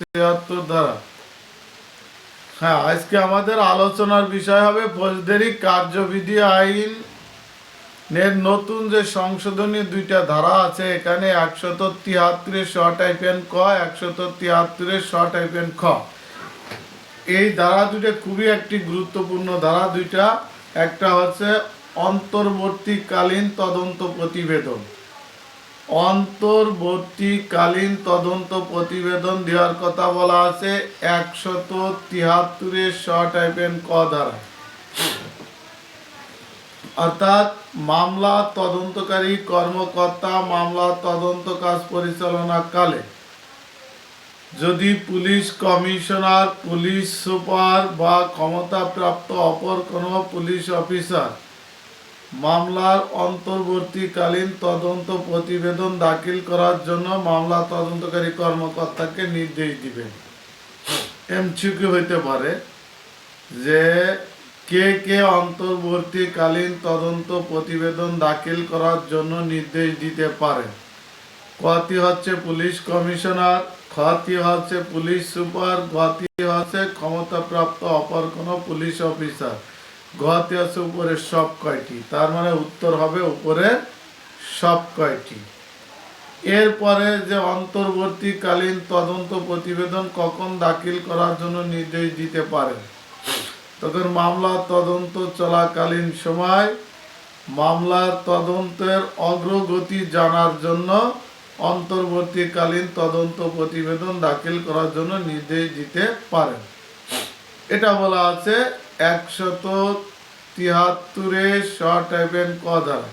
তিয়াত্তর ধারা। হ্যাঁ আজকে আমাদের আলোচনার বিষয় হবে ফৌজদারি কার্যবিধি নতুন যে সংশোধনী দুইটা ধারা আছে, এখানে তিয়াত্তরের শ ক তিয়াত্তরের শ খ। এই ধারা দুটো খুবই একটি গুরুত্বপূর্ণ ধারা দুইটা। একটা হচ্ছে অন্তর্বর্তীকালীন তদন্ত প্রতিবেদন। অন্তর্বর্তীকালীন তদন্ত প্রতিবেদন দেওয়ার কথা বলা আছে একশত তিয়াত্তরের শ টাইপেন ক ধারা অর্থাৎ মামলা তদন্তকারী কর্মকর্তা মামলা তদন্ত কাজ পরিচালনাকালে যদি পুলিশ কমিশনার, পুলিশ সুপার বা ক্ষমতাপ্রাপ্ত অপর কোনো পুলিশ অফিসার মামলার অন্তর্বর্তীকালীন তদন্ত প্রতিবেদন দাখিল করার জন্য মামলা তদন্তকারী কর্মকর্তাকে নির্দেশ দিবেন। এমসিকিউ হইতে পারে যে কে কে অন্তর্বর্তীকালীন তদন্ত প্রতিবেদন দাখিল করার জন্য নির্দেশ দিতে পারে কতি হচ্ছে পুলিশ কমিশনার খতি হচ্ছে পুলিশ সুপার গতি হচ্ছে ক্ষমতাপ্রাপ্ত অপর কোনো পুলিশ অফিসার। গতি আছে উপরে সব কয়টি? তার মানে উত্তর হবে উপরে সব কয়টি? এরপরে যে অন্তর্বর্তীকালীন তদন্ত প্রতিবেদন কখন দাখিল করার জন্য নির্দেশ দিতে পারে? তখন মামলা তদন্ত চলাকালীন সময় মামলার তদন্তের অগ্রগতি জানার জন্য অন্তর্বর্তীকালীন তদন্ত প্রতিবেদন দাখিল করার জন্য নির্দেশ দিতে পারেন। এটা বলা আছে একশত তিয়াত্তরে শর্ট টাইপেন ক দ্বারা।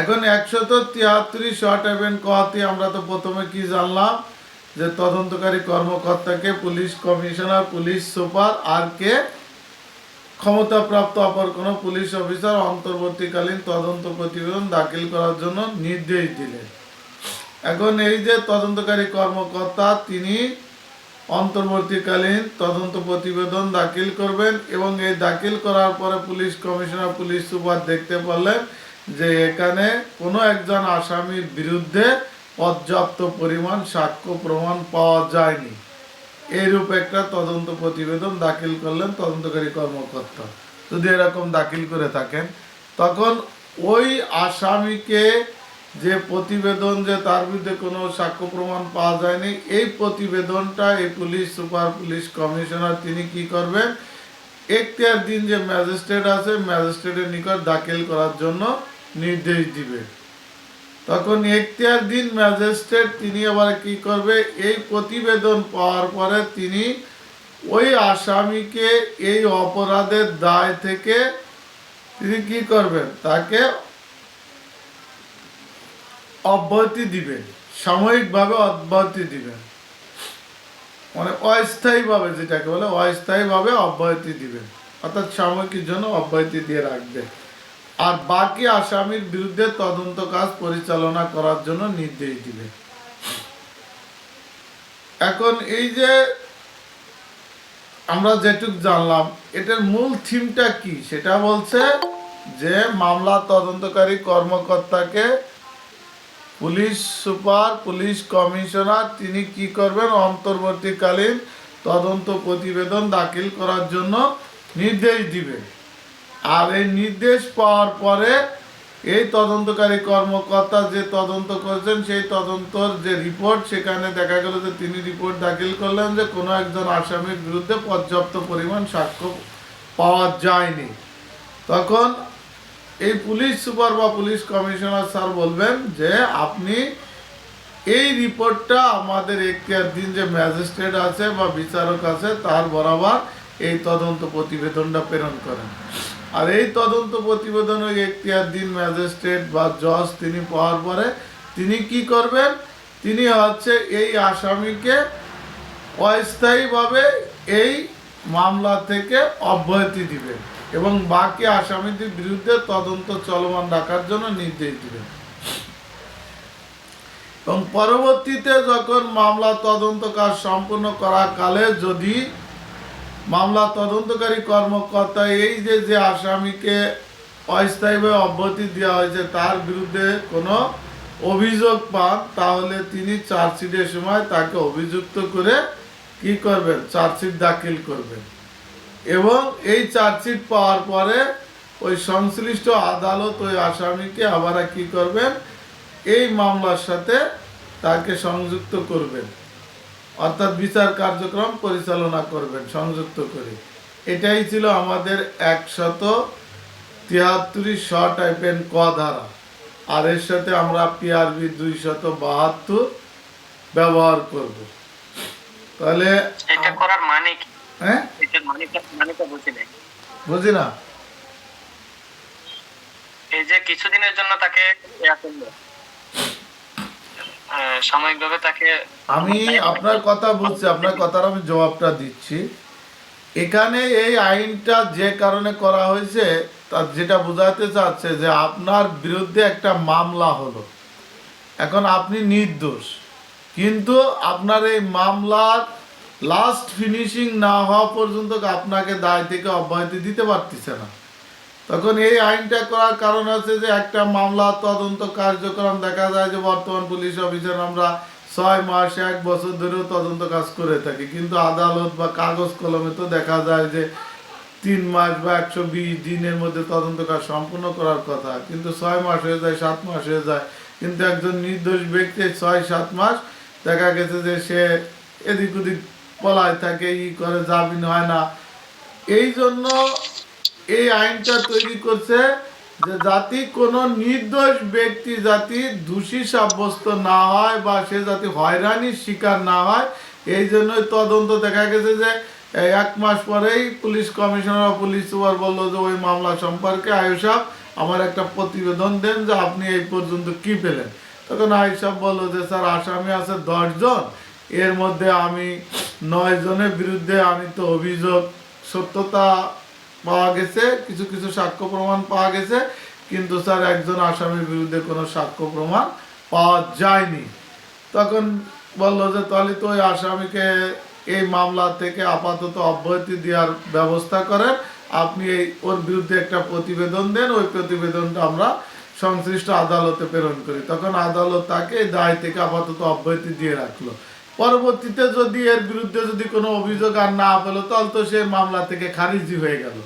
এখন একশত তিয়াত্তরই শর্ট টাইপেন কতে আমরা তো প্রথমে কি জানলাম? যে তদন্তকারী কর্মকর্তাকে পুলিশ কমিশনার, পুলিশ সুপার আর কে? ক্ষমতাপ্রাপ্ত অপর কোনো পুলিশ অফিসার অন্তর্বর্তীকালীন তদন্ত প্রতিবেদন দাখিল করার জন্য নির্দেশ দিলেন। এখন এই যে তদন্তকারী কর্মকর্তা, তিনি অন্তর্বর্তীকালীন তদন্ত প্রতিবেদন দাখিল করবেন এবং এই দাখিল করার পরে পুলিশ কমিশনার, পুলিশ সুপার দেখতে পারলেন যে এখানে কোনো একজন আসামির বিরুদ্ধে পর্যাপ্ত পরিমাণ সাক্ষ্য প্রমাণ পাওয়া যায়নি। এইরূপ একটা তদন্ত প্রতিবেদন দাখিল করলেন তদন্তকারী কর্মকর্তা। যদি এরকম দাখিল করে থাকেন, তখন ওই আসামিকে যে প্রতিবেদন যে তার বিরুদ্ধে কোনো সাক্ষ্য প্রমাণ পাওয়া যায়নি, এই প্রতিবেদনটা এই পুলিশ, সুপার পুলিশ কমিশনার, তিনি কি করবেন? এখতিয়ার দিন যে ম্যাজিস্ট্রেট আছে, ম্যাজিস্ট্রেটের নিকট দাখিল করার জন্য নির্দেশ দিবে। তখন এখতিয়ার দিন ম্যাজিস্ট্রেট, তিনি আবার কি করবে? এই প্রতিবেদন পাওয়ার পরে তিনি ওই আসামিকে এই অপরাধের দায় থেকে তিনি কি করবেন? তাকে অব্যাহতি দিবেন সাময়িকভাবে অব্যাহতি দিবেন মানে অস্থায়ীভাবে যেটাকে বলে, অস্থায়ীভাবে অব্যাহতি দিবেন অর্থাৎ সাময়িকের জন্য অব্যাহতি দিয়ে রাখবেন আর বাকি আসামির বিরুদ্ধে তদন্ত কাজ পরিচালনা করার জন্য নির্দেশ দিবে। এখন এই যে আমরা যেটুক জানলাম, এটার মূল থিমটা কি? সেটা বলছে যে, মামলা তদন্তকারী কর্মকর্তাকে পুলিশ সুপার, পুলিশ কমিশনার, তিনি কি করবেন? অন্তর্বর্তীকালীন তদন্ত প্রতিবেদন দাখিল করার জন্য নির্দেশ দিবেন আর এই নির্দেশ পাওয়ার পরে এই তদন্তকারী কর্মকর্তা যে তদন্ত করেছেন, সেই তদন্তর যে রিপোর্ট, সেখানে দেখা গেল যে তিনি রিপোর্ট দাখিল করলেন যে কোনো একজন আসামির বিরুদ্ধে পর্যাপ্ত পরিমাণ সাক্ষ্য পাওয়া যায়নি। তখন এই পুলিশ সুপার বা পুলিশ কমিশনার স্যার বলবেন যে আপনি এই রিপোর্টটা আমাদের এখতিয়ার দিন যে ম্যাজিস্ট্রেট আছে বা বিচারক আছে, তার বরাবর এই তদন্ত প্রতিবেদনটা প্রেরণ করেন। আর এই তদন্ত প্রতিবেদন ওই এখতিয়ার দিন ম্যাজিস্ট্রেট বা জজ তিনি পাওয়ার পরে তিনি কি করবেন? তিনি হচ্ছে এই আসামিকে অস্থায়ীভাবে এই মামলা থেকে অব্যাহতি দিবেন। এবং বাকি আসামিদের বিরুদ্ধে তদন্ত চলমান রাখার জন্য নির্দেশ দিবেন এবং পরবর্তীতে যখন মামলা তদন্ত কাজ সম্পূর্ণ করা কালে যদি মামলা তদন্তকারী কর্মকর্তা এই যে যে আসামিকে অস্থায়ীভাবে অব্যাহতি দেওয়া হয়েছে, তার বিরুদ্ধে কোনো অভিযোগ পান, তাহলে তিনি চার্জশিটের সময় তাকে অভিযুক্ত করে কি করবেন? চার্জশিট দাখিল করবেন। এবং এই চার্জশিট পাওয়ার পরে ওই সংশ্লিষ্ট আদালত ওই আসামিকে আবার কি করবেন? এই মামলার সাথে তাকে সংযুক্ত করবেন। অর্থাৎ বিচার কার্যক্রম পরিচালনা করবেন সংযুক্ত করে। এটাই ছিল আমাদের একশত তিয়াত্তরই শ টাইপের ক ধারা। আর এর সাথে আমরা পিআরবি দুইশত বাহাত্তর ব্যবহার করব। তাহলে এটা করার মানে কি? হ্যাঁ? বুঝি না এই যে কিছুদিনের জন্য তাকে সাময়িকভাবে তাকে আমি আপনার কথা বুঝছি আপনার কথার আমি জবাবটা দিচ্ছি। এখানে এই আইনটা যে কারণে করা হয়েছে তার যেটা বোঝাতে চাচ্ছে যে আপনার বিরুদ্ধে একটা মামলা হলো। এখন আপনি নির্দোষ। কিন্তু আপনার এই মামলার লাস্ট ফিনিশিং না হওয়া পর্যন্ত আপনাকে দায় থেকে অব্যাহতি দিতে পারতেছে না। তখন এই আইনটা করার কারণ আছে যে একটা মামলা তদন্ত কার্যক্রম দেখা যায় যে বর্তমান পুলিশ অফিসার আমরা ছয় মাস, এক বছর ধরেও তদন্ত কাজ করে থাকি। কিন্তু আদালত বা কাগজ কলমে তো দেখা যায় যে তিন মাস বা একশো বিশ দিনের মধ্যে তদন্ত কাজ সম্পূর্ণ করার কথা। কিন্তু ছয় মাস হয়ে যায়, সাত মাস হয়ে যায়। কিন্তু একজন নির্দোষ ব্যক্তি ছয়, সাত মাস দেখা গেছে যে সে এদিক ওদিক পলায় থাকে, ই করে, জামিন হয় না। এই জন্য এই আইনটা তৈরি করছে যে জাতি কোনো নির্দোষ ব্যক্তি জাতি দোষী সাব্যস্ত না হয় বা সে জাতি হয়রানির শিকার না হয়। এই জন্যই তদন্ত দেখা গেছে যে এক মাস পরেই পুলিশ কমিশনার বা পুলিশ সুপার বলল যে, ওই মামলা সম্পর্কে আয়ুষাব আমার একটা প্রতিবেদন দেন যে আপনি এই পর্যন্ত কি পেলেন? তখন আয়ুষাব বলল যে, স্যার, আসামি আছে দশজন এর মধ্যে আমি নয় জনের বিরুদ্ধে আমি তো অভিযোগ সত্যতা পাওয়া গেছে, কিছু কিছু সাক্ষ্য প্রমাণ পাওয়া গেছে, কিন্তু স্যার একজন আসামির বিরুদ্ধে কোনো সাক্ষ্য প্রমাণ পাওয়া যায়নি। তখন বলল যে, তাহলে তো ওই আসামিকে এই মামলা থেকে আপাতত অব্যাহতি দেওয়ার ব্যবস্থা করেন। আপনি এই, ওর বিরুদ্ধে একটা প্রতিবেদন দেন, ওই প্রতিবেদনটা আমরা সংশ্লিষ্ট আদালতে প্রেরণ করি। তখন আদালত তাকে দায় থেকে আপাতত অব্যাহতি দিয়ে রাখল। পরবর্তীতে যদি এর বিরুদ্ধে যদি কোনো অভিযোগ আর না পেল তাহলে তো সে মামলা থেকে খারিজি হয়ে গেল।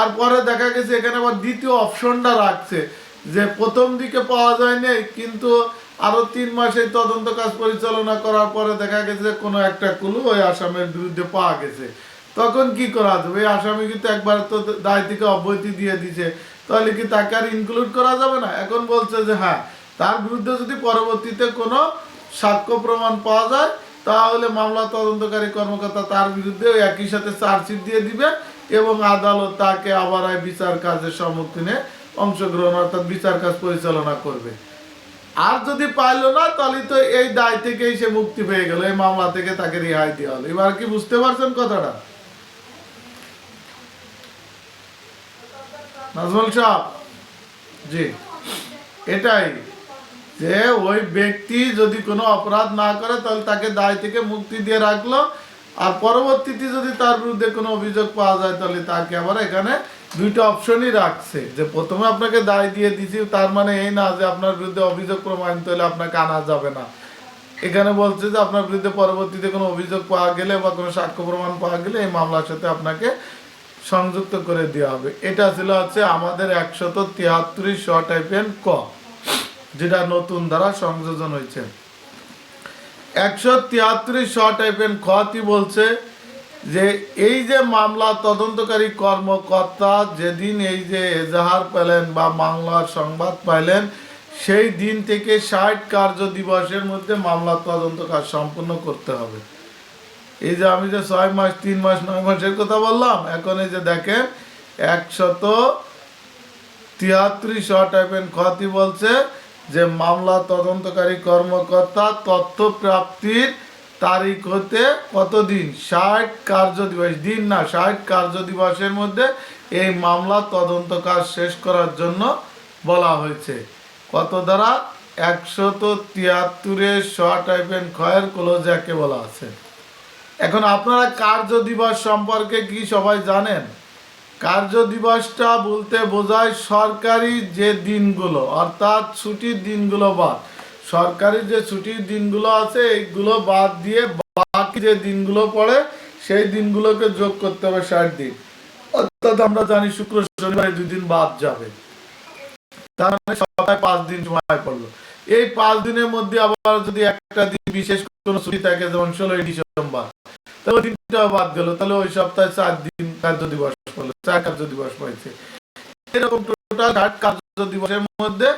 আর পরে দেখা গেছে এখানে আবার দ্বিতীয় অপশনটা রাখছে, যে প্রথম দিকে পাওয়া যায়নি, কিন্তু আরও তিন মাসে তদন্ত কাজ পরিচালনা করার পরে দেখা গেছে কোনো একটা কুলু ওই আসামের বিরুদ্ধে পাওয়া গেছে। তখন কি করা যাবে? ওই আসামি কিন্তু একবার তো দায় থেকে অব্যাহতি দিয়ে দিছে তাহলে কি তাকে আর ইনক্লুড করা যাবে না? এখন বলছে যে হ্যাঁ তার বিরুদ্ধে যদি পরবর্তীতে কোনো সাক্ষ্য প্রমাণ পাওয়া যায়, তাহলে মামলা তদন্তকারী কর্মকর্তা তার বিরুদ্ধে একই সাথে চার্জশিট দিয়ে দিবে এবং আদালত তাকে আবার বিচার কাজের সম্মুখীনে অংশগ্রহণ অর্থাৎ বিচার কাজ পরিচালনা করবে। আর যদি পাইলো না, তাহলে তো এই দায় থেকেই সে মুক্তি পেয়ে গেল, এই মামলা থেকে তাকে রেহাই দেওয়া হলো। এবার কি বুঝতে পারছেন কথাটা? নাজমুল সাহেব, জি, এটাই। যে ওই ব্যক্তি যদি কোনো অপরাধ না করে, তাহলে তাকে দায় থেকে মুক্তি দিয়ে রাখল। আর পরবর্তীতে যদি তার বিরুদ্ধে কোনো অভিযোগ পাওয়া যায়, তাহলে তাকে আবার এখানে দুইটা অপশনই রাখছে। যে প্রথমে আপনাকে দায় দিয়ে দিছি, তার মানে এই না যে আপনার বিরুদ্ধে অভিযোগ প্রমাণিত হলে আপনাকে আনা যাবে না। এখানে বলছে যে আপনার বিরুদ্ধে পরবর্তীতে কোনো অভিযোগ পাওয়া গেলে বা কোনো সাক্ষ্য প্রমাণ পাওয়া গেলে এই মামলার সাথে আপনাকে সংযুক্ত করে দেওয়া হবে। এটা ছিল হচ্ছে আমাদের একশত তিয়াত্তর শ টাইপের ক। যেটা নতুন দ্বারা সংযোজন হয়েছে। একশো তিয়াত্তর শ টাইপের খতি বলছে যে এই যে মামলা তদন্তকারী কর্মকর্তা যেদিন এই যে এজাহার পেলেন বা মামলার সংবাদ পাইলেন, সেই দিন থেকে ষাট কার্য দিবসের মধ্যে মামলা তদন্ত কাজ সম্পূর্ণ করতে হবে। এই যে আমি যে ছয় মাস, তিন মাস, নয় মাসের কথা বললাম, এখন এই যে দেখেন, একশত তিয়াত্তর শ টাইপের ক্ষতি বলছে যে মামলা তদন্তকারী কর্মকর্তা তথ্য প্রাপ্তির তারিখ হতে কতদিন? ষাট কার্য দিবস দিন না, ষাট কার্য দিবসের মধ্যে এই মামলা তদন্ত কাজ শেষ করার জন্য বলা হয়েছে। কত দ্বারা? একশত তিয়াত্তরের শ টাইপের ক্ষয়ের ক্লোজ একে বলা আছে। এখন আপনারা কার্য দিবস সম্পর্কে কি সবাই জানেন? কার্য দিবসটা বলতে বোঝায় সরকারি যে দিনগুলো, অর্থাৎ ছুটির দিনগুলো বাদ। সরকারি যে ছুটির দিনগুলো আছে, এইগুলো বাদ দিয়ে বাকি যে দিনগুলো পড়ে, সেই দিনগুলোকে যোগ করতে হবে ষাট দিন। অর্থাৎ আমরা জানি শুক্র, শনিবার দুই দিন বাদ যাবে। তার মানে সপ্তাহে পাঁচ দিন সময় পড়ল। এই পাঁচ দিনের মধ্যে আবার যদি একটা দিন বিশেষ কোনো ছুটি থাকে, যেমন ষোলোই ডিসেম্বর তাহলে ওই বাদ গেল, তাহলে ওই সপ্তাহে চার দিন কার্য দিবস চার কার্য দিবস এরকম টোটাল ষাট কার্য দিবসের মধ্যে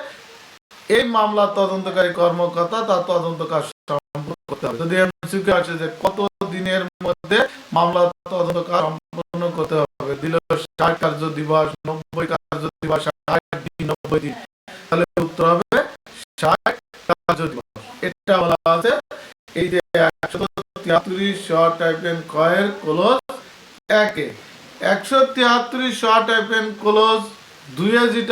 এই মামলা তদন্তকারী কর্মকর্তা তার তদন্ত কাজ সম্পূর্ণ করতে হবে। যদি এমসিকিউ আসে যে কত দিনের মধ্যে মামলা তদন্ত কাজ সম্পূর্ণ করতে হবে, দিল ষাট কার্য দিবস, নব্বই কার্য দিবস, ষাট দিন, নব্বই দিন, তাহলে উত্তর হবে ষাট কার্য দিবস। এটা বলা আছে, এই যে তিয়াত্তরিশ শর্ট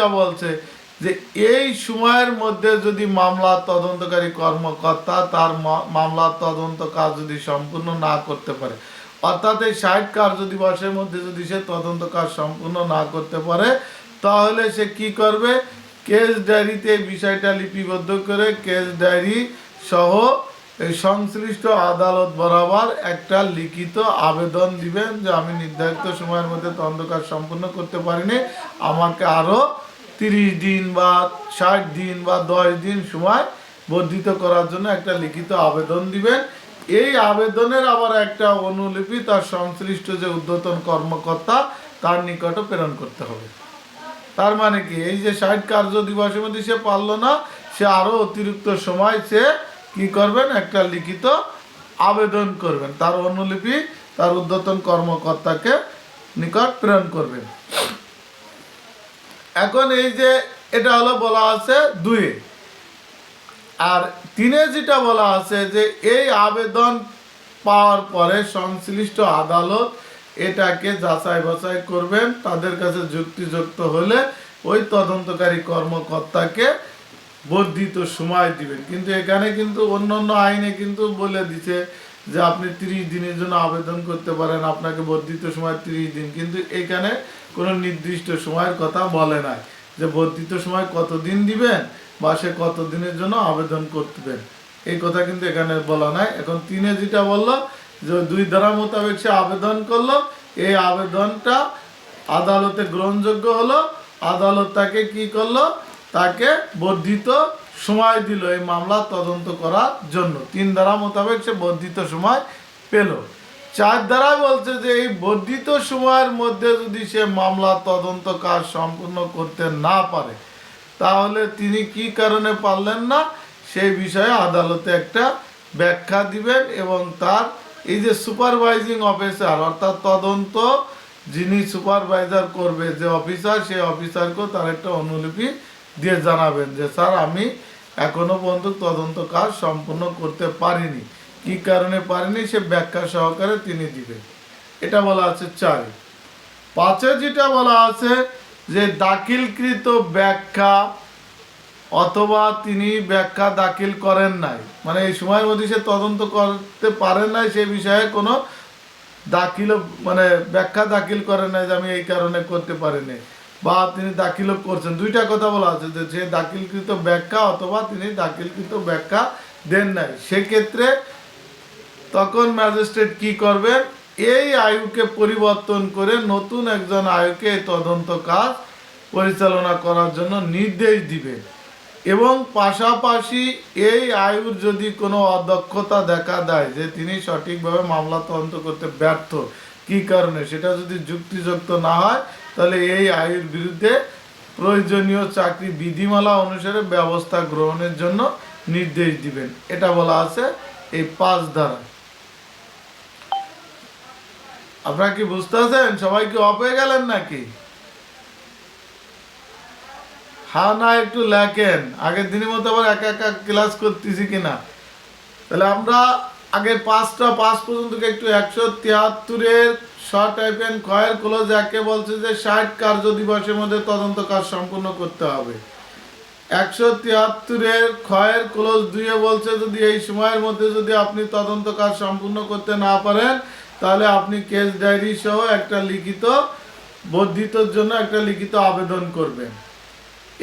বলছে যে এই সময়ের মধ্যে যদি মামলা তদন্তকারী কর্মকর্তা তার মা- মামলার তদন্ত কাজ যদি সম্পূর্ণ না করতে পারে, অর্থাৎ এই ষাট কার্য দিবসের মধ্যে যদি সে তদন্ত কাজ সম্পূর্ণ না করতে পারে, তাহলে সে কি করবে? কেস ডায়েরিতে বিষয়টা লিপিবদ্ধ করে কেস ডায়েরি সহ এই সংশ্লিষ্ট আদালত বরাবর একটা লিখিত আবেদন দিবেন যে আমি নির্ধারিত সময়ের মধ্যে তদন্ত কাজ সম্পূর্ণ করতে পারিনি। আমাকে আরও তিরিশ দিন বা ষাট দিন বা দশ দিন সময় বর্ধিত করার জন্য একটা লিখিত আবেদন দিবেন। এই আবেদনের আবার একটা অনুলিপি তার সংশ্লিষ্ট যে ঊর্ধ্বতন কর্মকর্তা তার নিকটে প্রেরণ করতে হবে। তার মানে কি? এই যে ষাট কার্য দিবসের মধ্যে সে পারল না, সে আরও অতিরিক্ত সময় সে কি করবেন? একটা লিখিত আবেদন করবেন। তার অনুলিপি, তার ঊর্ধ্বতন কর্মকর্তাকে নিকট প্রেরণ করবেন। এখন এই যে এটা হলো বলা আছে দুয়ে আর তিনে যেটা বলা আছে যে এই আবেদন পাওয়ার পরে সংশ্লিষ্ট আদালত এটাকে যাচাই বাছাই করবেন। তাদের কাছে যুক্তিযুক্ত হলে ওই তদন্তকারী কর্মকর্তাকে বর্ধিত সময় দিবেন। কিন্তু এখানে কিন্তু অন্য অন্য আইনে কিন্তু বলে দিছে যে আপনি তিরিশ দিনের জন্য আবেদন করতে পারেন, আপনাকে বর্ধিত সময় তিরিশ দিন। কিন্তু এখানে কোনো নির্দিষ্ট সময়ের কথা বলে নাই যে বর্ধিত সময় কত দিন দিবেন বা সে কত দিনের জন্য আবেদন করতেন এই কথা কিন্তু এখানে বলা নাই। এখন তিনে যেটা বলল যে দুই ধারা মোতাবেক সে আবেদন করল, এই আবেদনটা আদালতে গ্রহণযোগ্য হলো। আদালত তাকে কি করল? তাকে বর্ধিত সময় দিল এই মামলা তদন্ত করার জন্য। তিন ধারা মোতাবেক সে বর্ধিত সময় পেল। চার ধারা বলছে যে এই বর্ধিত সময়ের মধ্যে যদি সে মামলা তদন্ত কাজ সম্পূর্ণ করতে না পারে, তাহলে তিনি কি কারণে পারলেন না? সেই বিষয়ে আদালতে একটা ব্যাখ্যা দিবেন এবং তার এই যে সুপারভাইজিং অফিসার, অর্থাৎ তদন্ত যিনি সুপারভাইজার করবে যে অফিসার, সেই অফিসারকেও তার একটা অনুলিপি দিয়ে জানাবেন যে, স্যার, আমি এখনও পর্যন্ত তদন্ত কাজ সম্পূর্ণ করতে পারিনি। কি কারণে পারিনি? সে ব্যাখ্যা সহকারে তিনি দিবেন। এটা বলা আছে চারি। পাঁচে যেটা বলা আছে যে, দাখিলকৃত ব্যাখ্যা অথবা তিনি ব্যাখ্যা দাখিল করেন নাই। মানে এই সময়ের মধ্যে সে তদন্ত করতে পারেন নাই, সে বিষয়ে কোনো দাখিল মানে ব্যাখ্যা দাখিল করেন নাই যে, আমি এই কারণে করতে পারিনি। বা তিনি দাখিলও করছেন। দুইটা কথা বলা আছে যে সে দাখিলকৃত ব্যাখ্যা অথবা তিনি দাখিলকৃত ব্যাখ্যা দেন নাই। সেক্ষেত্রে তখন ম্যাজিস্ট্রেট কি করবেন এই আয়ুকে পরিবর্তন করে নতুন একজন আয়ুকে তদন্ত কাজ পরিচালনা করার জন্য নির্দেশ দিবেন এবং পাশাপাশি এই আয়ুর যদি কোনো অদক্ষতা দেখা দেয় যে, তিনি সঠিকভাবে মামলা তদন্ত করতে ব্যর্থ, কি কারণে? সেটা যদি যুক্তিযুক্ত না হয় তাহলে এই আয়ুর বিরুদ্ধে প্রয়োজনীয় চাকরি বিধিমালা অনুসারে ব্যবস্থা গ্রহণের জন্য নির্দেশ দিবেন। এটা বলা আছে এই পাঁচ ধারা। আপনারা কি বুঝতে আছেন? সবাই কি অফ হয়ে গেলেন নাকি? হ্যাঁ না, একটু লেখেন। আগের দিনের মতো আবার একা একা ক্লাস করতেছি কিনা? তাহলে আমরা আগের পাঁচটা, পাঁচ পর্যন্ত একটু একশো তিয়াত্তরের শর্ট টাইপেন কয়ের ক্লোজ একে বলছে যে ষাট কার্য দিবসের মধ্যে তদন্ত কাজ সম্পূর্ণ করতে হবে। একশো তিয়াত্তরের ক্ষয়ের ক্লোজ দুইয়ে বলছে, যদি এই সময়ের মধ্যে যদি আপনি তদন্ত কাজ সম্পূর্ণ করতে না পারেন, তাহলে আপনি কেস ডায়েরি সহ একটা লিখিত, বর্ধিতর জন্য একটা লিখিত আবেদন করবেন।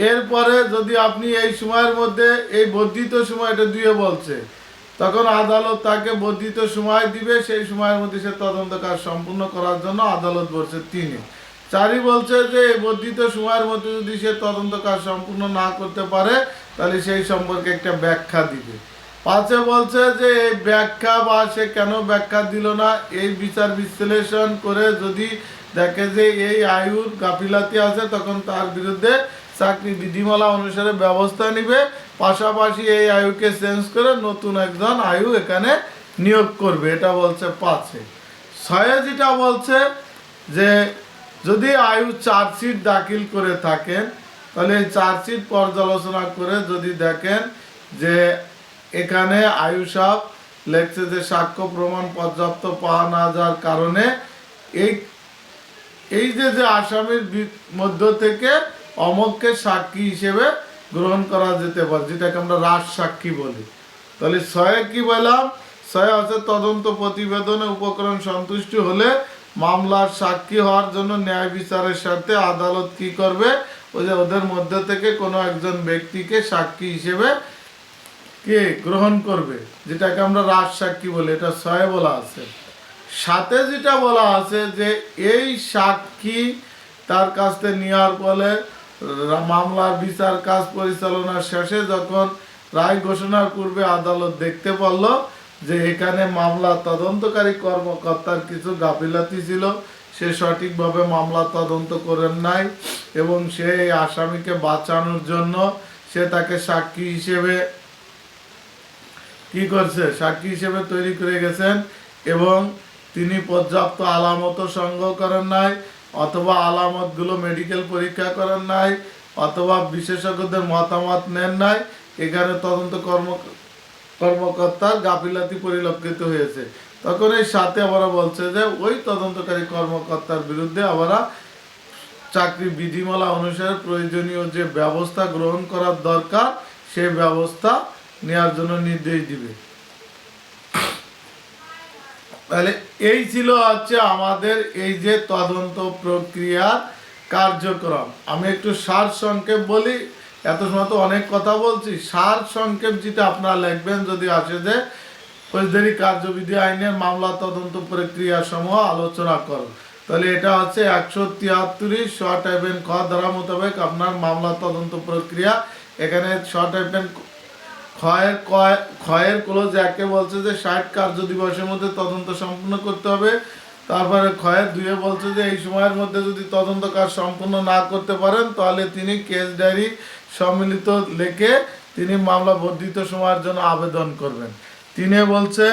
এরপরে যদি আপনি এই সময়ের মধ্যে, এই বর্ধিত সময় এটা দুয়ে বলছে তখন আদালত তাকে বর্ধিত সময় দিবে, সেই সময়ের মধ্যে সে তদন্ত কাজ সম্পূর্ণ করার জন্য আদালত বলছে তিনি চারি বলছে যে, এই বর্ধিত সময়ের মধ্যে যদি সে তদন্ত কাজ সম্পূর্ণ না করতে পারে, তাহলে সেই সম্পর্কে একটা ব্যাখ্যা দিবে। পাঁচে বলছে যে, এই ব্যাখ্যা বা সে কেন ব্যাখ্যা দিল না? এই বিচার বিশ্লেষণ করে যদি দেখে যে এই আয়ুর গাফিলাতি আছে, তখন তার বিরুদ্ধে চাকরি বিধিমালা অনুসারে ব্যবস্থা নিবে, পাশাপাশি এই আয়ুকে চেঞ্জ করে নতুন একজন আয়ু এখানে নিয়োগ করবে, এটা বলছে পাঁচে। ছয়ে যেটা বলছে যে, যদি আয়ু চার্জশিট দাখিল করে থাকেন, তাহলে এই চার্জশিট পর্যালোচনা করে যদি দেখেন যে এখানে আয়ু সাহ লেখছে যে সাক্ষ্য প্রমাণ পর্যাপ্ত পাওয়া না যাওয়ার কারণে, এই এই যে যে আসামির মধ্য থেকে অমককে সাক্ষী হিসেবে গ্রহণ করা যেতে পারে, যেটাকে আমরা রাজ সাক্ষী বলি। তাহলে ছয়ে কি বললাম? ছয় হচ্ছে তদন্ত প্রতিবেদনে উপকরণ সন্তুষ্ট হলে মামলার সাক্ষী হওয়ার জন্য ন্যায় বিচারের সাথে আদালত কি করবে? ওই যে ওদের মধ্যে থেকে কোনো একজন ব্যক্তিকে সাক্ষী হিসেবে কে গ্রহণ করবে? যেটাকে আমরা রাজ সাক্ষী বলি, এটা ছয়ে বলা আছে। সাথে যেটা বলা আছে যে এই সাক্ষী তার কাছ থেকে নেওয়ার ফলে মামলার বিচার কাজ পরিচালনার শেষে যখন রায় ঘোষণার পূর্বে আদালত দেখতে পারল যে এখানে মামলা তদন্তকারী কর্মকর্তার কিছু গাফিলাতি ছিল, সে সঠিকভাবে মামলা তদন্ত করেন নাই এবং সে আসামিকে বাঁচানোর জন্য সে তাকে সাক্ষী হিসেবে কি করছে? সাক্ষী হিসেবে তৈরি করে গেছেন এবং তিনি পর্যাপ্ত আলামত সংগ্রহ করেন নাই। অথবা আলামতগুলো মেডিকেল পরীক্ষা করেন নাই, অথবা বিশেষজ্ঞদের মতামত নেন নাই, এখানে তদন্ত কর্ম, কর্মকর্তার গাফিলাতি পরিলক্ষিত হয়েছে। তখন এই সাথে আবার বলছে যে, ওই তদন্তকারী কর্মকর্তার বিরুদ্ধে আবার চাকরি বিধিমালা অনুসারে প্রয়োজনীয় যে ব্যবস্থা গ্রহণ করার দরকার সেই ব্যবস্থা নেওয়ার জন্য নির্দেশ দিবে। তাহলে এই ছিল হচ্ছে আমাদের এই যে তদন্ত প্রক্রিয়ার কার্যক্রম। আমি একটু সার সংক্ষেপ বলি, এত সময় তো অনেক কথা বলছি। সার সংক্ষেপ যেটা আপনারা লিখবেন যদি আসে যে ফৌজদারি কার্যবিধি আইনের মামলা তদন্ত প্রক্রিয়া সমূহ আলোচনা করো তাহলে এটা হচ্ছে একশো তিয়াত্তরিশ শ টাইপেন খ ধারা মোতাবেক আপনার মামলা তদন্ত প্রক্রিয়া। এখানে শ টাইপেন ক্ষয়ের ক্ষয়ের ক্লোজ একে বলছে যে ষাট কার্য দিবসের মধ্যে তদন্ত সম্পূর্ণ করতে হবে। তারপরে ক্ষয়ের দুয়ে বলছে যে এই সময়ের মধ্যে যদি তদন্ত কাজ সম্পূর্ণ না করতে পারেন, তাহলে তিনি কেস ডায়েরি সম্মিলিত লিখে তিনি মামলা বর্ধিত সময়ের জন্য আবেদন করবেন। তিনি বলছে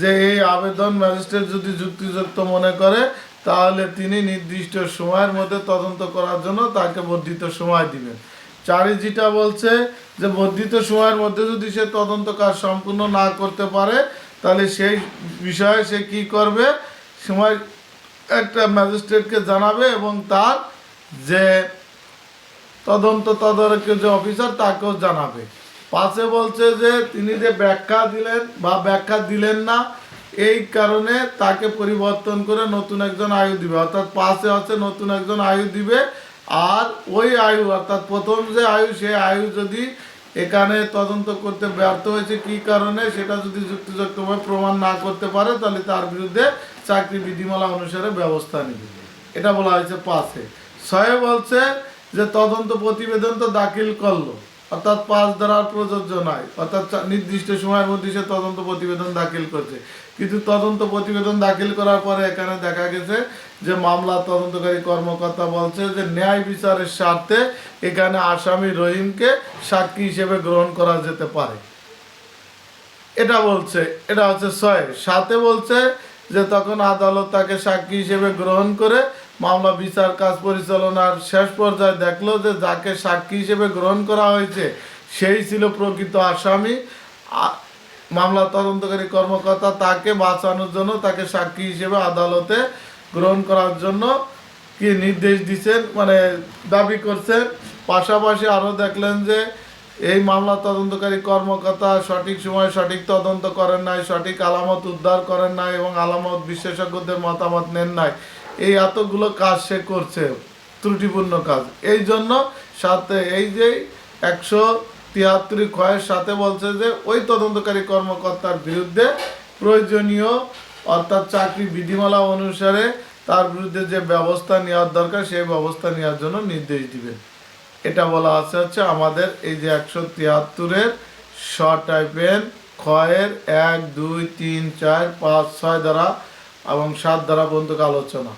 যে এই আবেদন ম্যাজিস্ট্রেট যদি যুক্তিযুক্ত মনে করে, তাহলে তিনি নির্দিষ্ট সময়ের মধ্যে তদন্ত করার জন্য তাকে বর্ধিত সময় দিবেন। চারি বলছে যে বর্ধিত সময়ের মধ্যে যদি সে তদন্ত কাজ সম্পূর্ণ না করতে পারে, তাহলে সেই বিষয়ে সে কি করবে? সময় একটা ম্যাজিস্ট্রেটকে জানাবে এবং তার যে তদন্ত তদারকের যে অফিসার তাকেও জানাবে। পাশে বলছে যে তিনি যে ব্যাখ্যা দিলেন বা ব্যাখ্যা দিলেন না, এই কারণে তাকে পরিবর্তন করে নতুন একজন আয়ু দিবে। অর্থাৎ পাশে আছে নতুন একজন আয়ু দিবে আর ওই আয়ু, অর্থাৎ প্রথম যে আয়ু সেই আয়ু যদি এখানে তদন্ত করতে ব্যর্থ হয়েছে, কি কারণে সেটা যদি যুক্তিযুক্তভাবে প্রমাণ না করতে পারে, তাহলে তার বিরুদ্ধে চাকরি বিধিমালা অনুসারে ব্যবস্থা নেবে। এটা বলা হয়েছে পাশে ছয়ে বলছে যে তদন্ত প্রতিবেদন তো দাখিল করল, অর্থাৎ পাঁচ দ্বারার প্রযোজ্য নয়, অর্থাৎ নির্দিষ্ট সময়ের মধ্যে সে তদন্ত প্রতিবেদন দাখিল করছে। কিন্তু তদন্ত প্রতিবেদন দাখিল করার পরে এখানে দেখা গেছে যে মামলা তদন্তকারী কর্মকর্তা বলছে যে ন্যায় বিচারের স্বার্থে এখানে আসামি রহিমকে সাক্ষী হিসেবে গ্রহণ করা যেতে পারে। এটা বলছে, এটা হচ্ছে ছয়। সাথে বলছে যে তখন আদালত তাকে সাক্ষী হিসেবে গ্রহণ করে মামলা বিচার কাজ পরিচালনার শেষ পর্যায়ে দেখল যে যাকে সাক্ষী হিসেবে গ্রহণ করা হয়েছে সেই ছিল প্রকৃত আসামি। মামলা তদন্তকারী কর্মকর্তা তাকে বাঁচানোর জন্য তাকে সাক্ষী হিসেবে আদালতে গ্রহণ করার জন্য কি নির্দেশ দিচ্ছেন? মানে দাবি করছেন। পাশাপাশি আরও দেখলেন যে এই মামলা তদন্তকারী কর্মকর্তা সঠিক সময়ে সঠিক তদন্ত করেন নাই, সঠিক আলামত উদ্ধার করেন নাই এবং আলামত বিশেষজ্ঞদের মতামত নেন নাই। এই এতগুলো কাজ সে করছে, ত্রুটিপূর্ণ কাজ। এই জন্য সাথে এই যে একশো তিয়াত্তর ক্ষয়ের সাথে বলছে যে ওই তদন্তকারী কর্মকর্তার বিরুদ্ধে প্রয়োজনীয় অর্থাৎ চাকরি বিধিমালা অনুসারে তার বিরুদ্ধে যে ব্যবস্থা নেওয়ার দরকার, সেই ব্যবস্থা নেওয়ার জন্য নির্দেশ দিবেন। এটা বলা আছে হচ্ছে আমাদের এই যে একশো তিয়াত্তরের শ টাইপের ক্ষয়ের এক, দুই, তিন, চার, পাঁচ, ছয় দ্বারা এবং সাত দ্বারা বন্ধুকে আলোচনা।